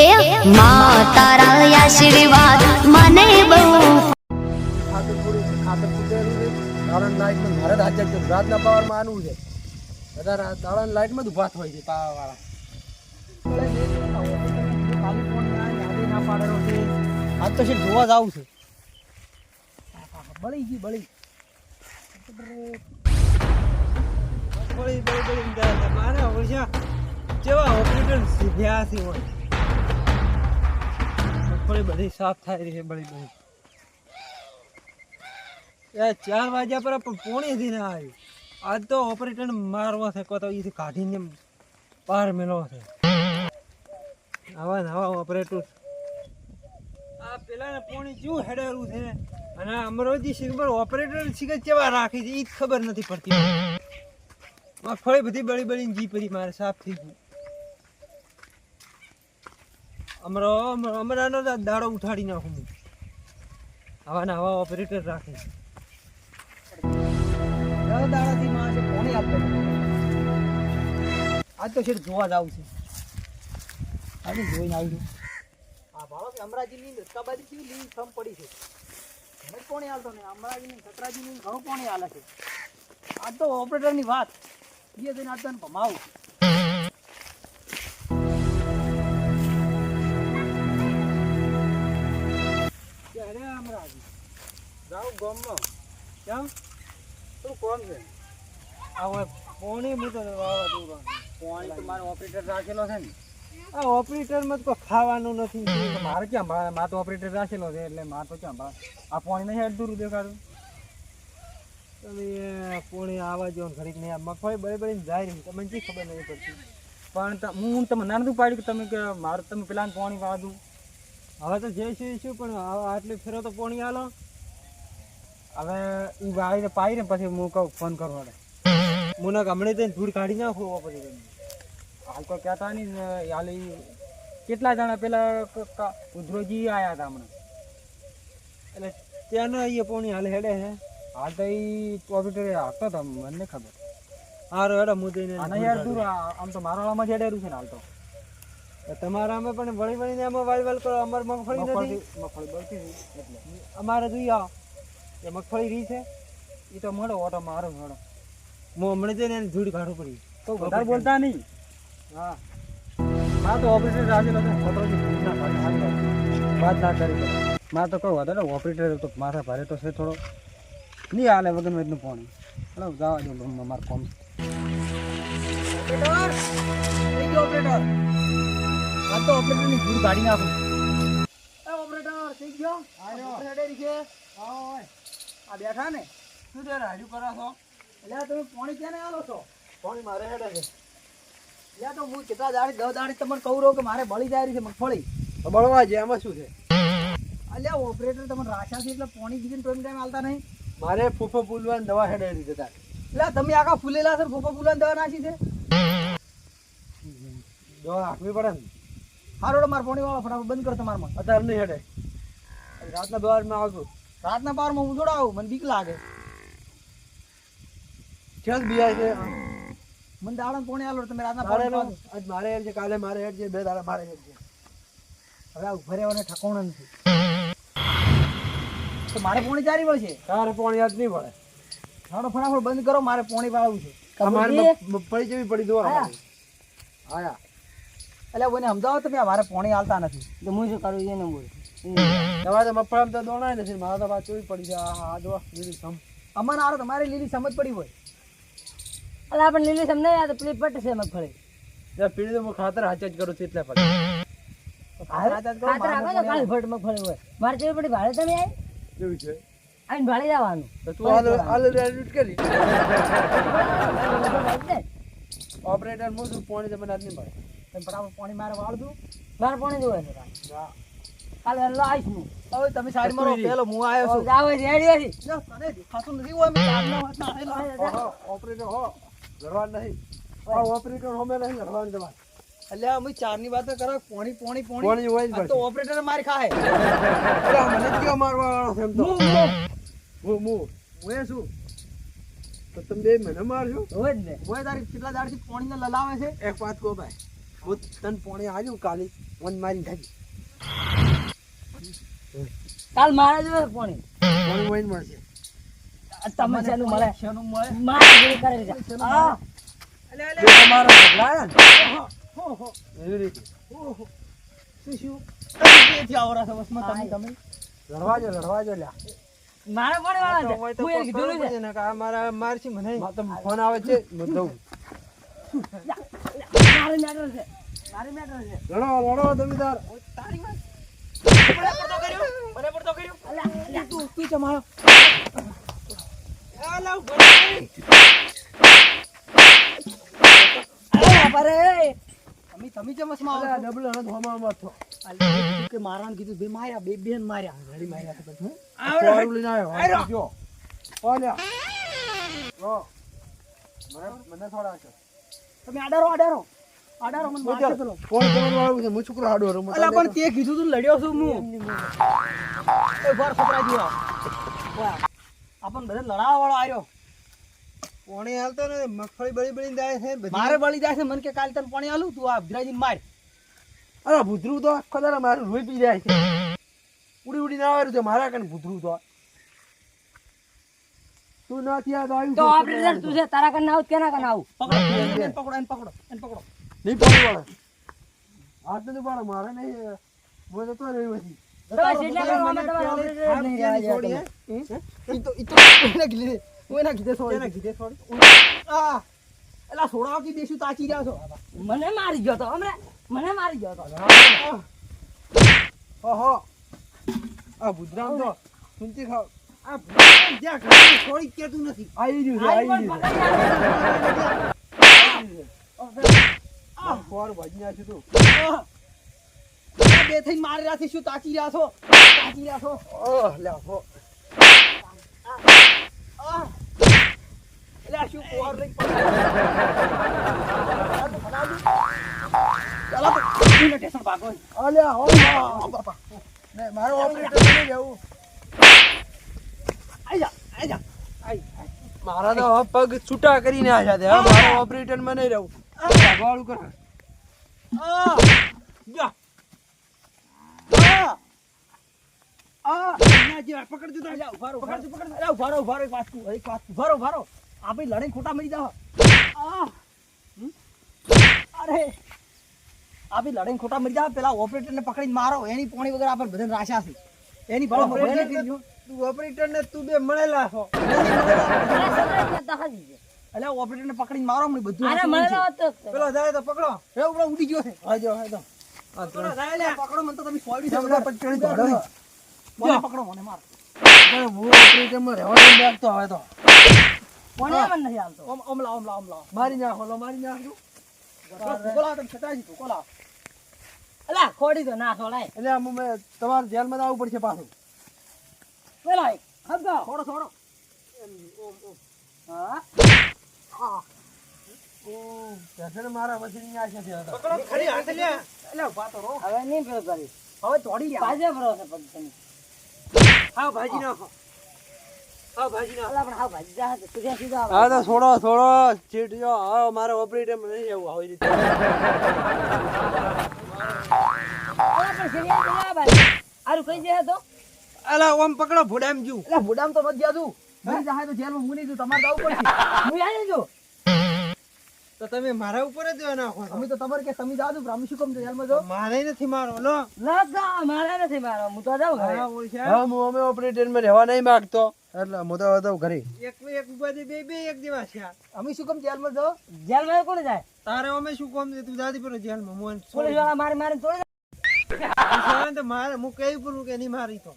એ મા તારા આશીર્વાદ, મને બહુ દાડાની લાઇટમાં મારે જ હાજર પાવરમાં આનું છે બધા દાડાની લાઇટમાં જ ઊભા હોય છે પાવાવાળા આજ તો છે જોવા જ આવું છે બળી ગઈ બળી બળી બળી બળી. મારે ઓછા કેવા ઓપરેટર સીધ્યા છે હોય મગફળી બધી સાફ થાય છે બળી બધી ચાર વાગ્યા પર પણ પોણી થી ના આવ્યું આજ તો ઓપરેટર મારવો છે કોતો એથી કાઢીને પાર મેળવો છે. આવા નવા ઓપરેટર આ પેલા પોણી જેવું હેડેલું છે અને અમરોજી સિંહ ઓપરેટર શીખે કેવા રાખી છે એ ખબર નથી પડતી. મગફળી બધી બળી બળીને જી પડી મારે, સાફ થઈ ગયું. અમારો, અમારો- અમારાનો દાડો ઉઠાડી નાખું હું. આવા ને આવા ઓપરેટર રાખે. દાડાથી માં છે પોણી આપતો આજ તો છે જોવા જ આવું છે. આજે જોઈને આવી આ ભાળો કે અમરાજીની ધક્કાબાજી કેવી લીલી થમ પડી છે? મને જ હાલતો ને? અમરાજીની સતરાજીની ઘણું પોણી હાલે છે? આજ તો ઓપરેટરની વાત. બે દિન આજ તો ભમાવું જાઉં ગામમાં. કેમ? શું કોણ છે? આ પોણી હું તો વાવા દઉં પોણી તો મારો ઓપરેટર રાખેલો છે ને. આ ઓપરેટરમાં તો ખાવાનું નથી. મારે ક્યાં ભા- મા તો ઓપરેટર રાખેલો છે એટલે મા તો ક્યાં ભા- આ પોણી નહીં અડધું દેખાડું તમે પોણી આવા જો ઘડીક નહીં આ મગફળી બળી બળીને જાય રહી તમને શી ખબર નહીં પડતી. પણ હું તમને ના નતું પાડ્યું કે તમે કે મારે તમે પેલા પોણી વાળું હવે તો જે છે એ શું પણ આટલી ફેરો તો પોણી આલો. હવે એ વાળીને પાઈ ને પછી હું કહું ફોન કરવાનો મુના હમણાં તો ધૂળ કાઢી નાખો પછી હાલ તો કહેતા નહીં હાલ કેટલા જણા પેલા ઉધરોજી આવ્યા હતા હમણાં? એટલે ત્યાંનો અહીંયા પોણી હાલ હેડે હે. હાલ તો એ ઓપરેટર હાકતો હતો મને ખબર. હારો હેડો હું જઈને યાર દૂર આમ તો મારા વાળામાં જ હેડેરું છે ને હાલ તો. તમારા અમે પણ વળી વળીને આમાં વાલ વાલ કરો અમારે મગફળી નથી? મગફળી બળતી એટલે. અમારે જોઈએ એ મગફળી રહી છે? એ તો મળો ઓટો મારો મળો. હું હમણાં જઈને એને ધૂળ કાઢું પડી. તો વધારે બોલતા નહીં. હા. મારે તો ઓપરેટર ભાઈ હારી વાત. ના કરી. મારે તો કહું વધારે ઓપરેટર તો માથા ભારે તો છે થોડો. નહીં હાલે વગર મેં એટલું પાણી. હલો જવા દો રૂમમાં મારે કોમ ઓપરેટર! ઓપરેટર! આ તો ઓપરેટરની ભૂલ કાઢી નાખું. ઓપરેટર થઈ ગયો? ઓપરેટર છે? આ બેઠા ને? શું તે રાડ્યું કરો છો? એટલે તમે પાણી ક્યાં ને આવો છો? પાણી મારે હેડે છે. યા તો હું કેટલા દાડી દસ દાડી તમને કહું રહું કે મારે બળી જાય છે મગફળી. તો બળવા છે એમાં શું છે? અલ્યા ઓપરેટર તમને રાખ્યા છે એટલે પાણી દીધી ટોઈમ ટાઈમ આલતા નહીં. મારે ફૂફો ફૂલવાની દવા હેડે હતા એટલે તમે આખા ફૂલેલા છે ફૂફો ફૂલવાની દવા નાખી છે? દવા રાખવી પડે ને? હારોડો મારે પાણી વાળો ફટાફટ બંધ કરો તમારે અત્યારે નહીં હેડે. રાતના દવારમાં આવતું રાતના પારમાં હું થોડા આવું મને બીક લાગે. ક્યાં બિયાય છે. મને દાડા કોણે આલો તમે રાતના નો- આજ મારે હેડ છે કાલે મારે હેડ છે બે દાડા મારે હેડ છે. હવે ઊભા રહેવાને ઠકોણ નથી. તો મારે પોણી ચારી વળશે? તારે પોણી આજ નહીં પડે હાડો ફટાફટ બંધ કરો મારે પોણી વાળવું છે. મારે? મગફળી જેવી પડી દો આયા. આયા. એટલે કોઈને સમજાવો તમે મારે પોણી હાલતા નથી. તો હું શું કરું એને બોલ. તમારે તો તો દોણાય નથી મારે તો વાત ચોરી પડી છે આ આ લીલી સમ. અમારે આરો તમારે લીલી સમજ પડી હોય. અલા આપણે લીલી સમ નહીં આ તો પેલી પટ છે મગફળી. ત્યાં પીડી તો હું ખાતર હાચે જ કરું છું એટલે પડે ખાતર મારે રાખો તો પાણી કાળી મગફળી હોય. મારે જેવી પડી ભાડે તમે આવી? કેવું છે? આવીને ભાડે જવાનું. તો તું હાલ હાલ રેડી કરી. ઓપરેટર છું પાણી તમને તમે પાણી મારે વાળ દઉં મારે પાણી જોવે છે કાલે. કાલે વહેલો આવીશ હું. હવે તમે સાઈડ મારો પેલો હું આવ્યો છું. જાવ રેડી તને દેખાતું નથી હોય મેં ચારના વાતના આવેલો. ઓહો, ઓપરેટર હો. લડવાનું નહીં. આ ઓપરેટર હોમે નહીં લડવાની તમારે. અલ્યા અમે ચારની વાતો કરો પોણી પોણી પોણી. હોય તો ઓપરેટર મારી ખાય અરે મને જ કયો મારવા વાળો છે એમ તો. હું, હું. હું એ છું. તો તમે બે મને મારજો. હોય જ ને. ઓય તારી કેટલા દાડથી પોણીને લલાવે છે? એક વાત કહો ભાઈ હું તને પોણી આવ્યું કાલે વન મારી ખાધી. કાલ મારા જોડે પોણી પોણે વહીને મળશે. તમે શેનું મળે? શેનું મળે? મારા જે કરે છે. હા. અલે તમારો ઢગલાયા ને એવી રીતે. શું શું? ક્યાંથી આવરા છો બસમાં તમે તમે. લડવા જો લ્યા. મારા પોણી વાળા છે. હું એ કીધું છે ને કે આ મારા મારથી મને ફોન આવે છે હું દઉં મારે મેટર છે. મારી મેટર છે. લડો લડો તમે તાર બરાબર તો કર્યું અલ્યા અલ્યા તું તું જમાયો અલ્યા બાપા તમે તમે જેમ બસમાં આવો છો? ડબલ હણદ હોમાં છો અલ્યા, એ કીધું કે મારવાને કીધું બે માર્યા બે બેન માર્યા ઘડી માર્યા તો પછી, હં? લઈને આવ્યો જો ઓ મને મને થોડા છે તમે આડારો આડારો આડારો મને મારશે પેલો. ફોન કરવાનું આવ્યું છે? હું છોકરો હાડો રમું. અલા પણ તે કીધું તું લડ્યો છું હું. એ છોકરા જેવો. બધા વાળો આવ્યો પોણે હાલતો ને મગફળી બળી બળી જાય છે મારે બળી જાય છે મને કે કાલ તને પાણી આલું? તું આ બિરાજી માર. અરે ભૂતરું તો આખો દાડો મારું રોઈ પી જાય છે. ઉડી ઉડી ના આવ્યું છે મારા કને ભૂતરું તો. તું નથી આ તો આવ્યું તો ઓપરેટર તું છે તારા કને આવું કેના કને આવું? પકડો એને પકડો એને પકડો એને પકડો. નહીં પાડું વાળા. હાથ નથી પાડો મારે નહીં હું જતો રહ્યો પછી છો. મને મારી ગયો તો મને મારી ગયો તો. ઓહો. આ ભૂતરામ તો સુનતી ખાવ. આ જ્યાં ઘરે થોડી કેતું નથી. આવી રહ્યું છે આઈ આવી રહ્યું પકડી આવે. આ ફોર તું. બે થઈને મારી રહ્યા શું તાચી રહ્યા છો? તાચી રહ્યા છો? ઓહ લે ફો આ શું કોર લઈ ચાલો તો ઈને ભાગો. અલ્યા હો બાપા. ને મારો ઓપરેટર નહીં જવું આઈ જા આઈ આઈ મારા તો પગ છૂટા કરીને આવ્યા છે. મારો ઓપરેટરમાં નહીં રહું ભાગવાળું કર. આ આ આ અહીંયા જે પકડજો તો અલ્યા ઉભારો પકડજો પકડજો અલ્યા ઉભારો ઉભારો એક કહું, એક કહું. ઉભારો ઉભારો આપણે લડાઈ ખોટા મરી જાવ આ ખોટા મરી જાવ પેલા ઓપરેટર ને પકડીને મારો એની પોણી વગર આપણે બધા રાશા છે એની બળ ઓપરેટર ને તું બે મળેલા છો મારા ઓપરેટરને તો પકડીને મારો મને બધું અરે. હોત તો પેલો જાય તો પકડો. એ ઉપરો ઉડી ગયો છે આજો આજો આ પકડો લે પકડો મને તો તમે સોડી પછી ચડી દોડો. મને પકડો. મને માર. અરે હું ઓપરેટરમાં રહેવા દે તો હવે તો. કોને મને નથી આવતો ઓમ ઓમ લાવ ઓમ લાવ ઓમ લાવ. મારી નાખો લો મારી નાખજો લાવ તમે છતાજી ભૂકો લાવ અલા ખોડી તો ના છોડાય એટલે આમ મેં તમારે જેલમાં આવવું પડશે પાછું. પેલા હગો થોડો થોડો. હા ઓમ પેસણ મારા પછી નહીં છે પકડો ખરી હાથ લે એટલે ઊભા તો હવે નહીં પેલો કરી હવે તોડી લે બાજે ભરો છે પગ તમે હા ભાજી નાખો હા ભાજી નાખો અલા પણ હા ભાજી જા તો તું જ્યાં હા તો છોડો છોડો ચીટ જો હા મારે ઓપરેટર નહીં આવું આવી રીતે અલા આરું કઈ જાય તો ઓમ પકડો ભૂડામ જુ. એટલે ભૂડામ તો નથી તું મરી જાય તો જેલમાં માં નહીં જઉં, તમારે જવું પડશે. હું આવી જો તો તમે મારા ઉપર જ નાખો અમે તો તમારે કે તમે જાજો બ્રાહ્મણ શું કમ જેલમાં જાઓ? મારે નથી મારો લો. ના જા મારે નથી મારો. હું તો જાઉં ઘરે. હા હું અમે ઓપરેટરમાં રહેવા નહીં માંગતો. એટલે હું તો જાઉં ઘરે. એક એક ઉપાધિ બે બે એક જેવા છે. અમે શું કમ જેલમાં જાઓ? જેલમાં કોણ જાય? તારે અમે શું કમ તું દાદી પર જેલમાં છોડી પોલીસવાળા મારે મારી તોડી તો મારે હું કઈ પૂરું કે નહીં મારી તો.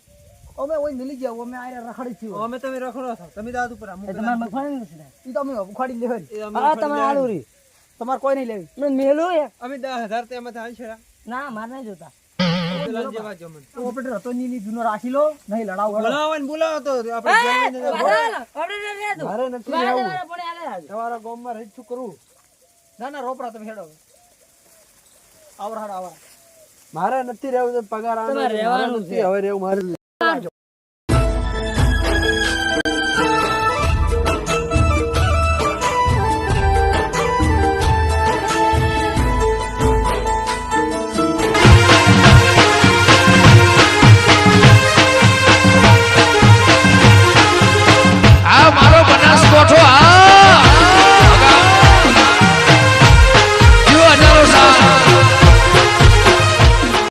અમે ઓય મિલી ગયા અમે આરે રખડી થયો. અમે તમે રખડો છો. તમે દાદુ પર એ તમારે મગફળી નથી ઈ તો અમે ઉખાડી લેવાની. આ તમારે આલુ રી. તમારે કોઈ નહીં લેવી. મેં મેલું અમે દસ હજાર તેમાં થાય ના મારે નહીં જોતા. પેલા જેવા જો મને ઓપરેટર હતો ની ની જૂનો રાખી લો નહીં લડાવ હેડો. બોલાવો ને બોલાવો તો આપણે જેલમાં નહીં. જવું. મારે નથી રહેવું તમારા ગામમાં રહી શું કરવું ના ના રોપડા તમે હેડો. આવરા હેડો આવરા મારે નથી રહેવું પગાર રહેવાનું નથી હવે રહેવું મારે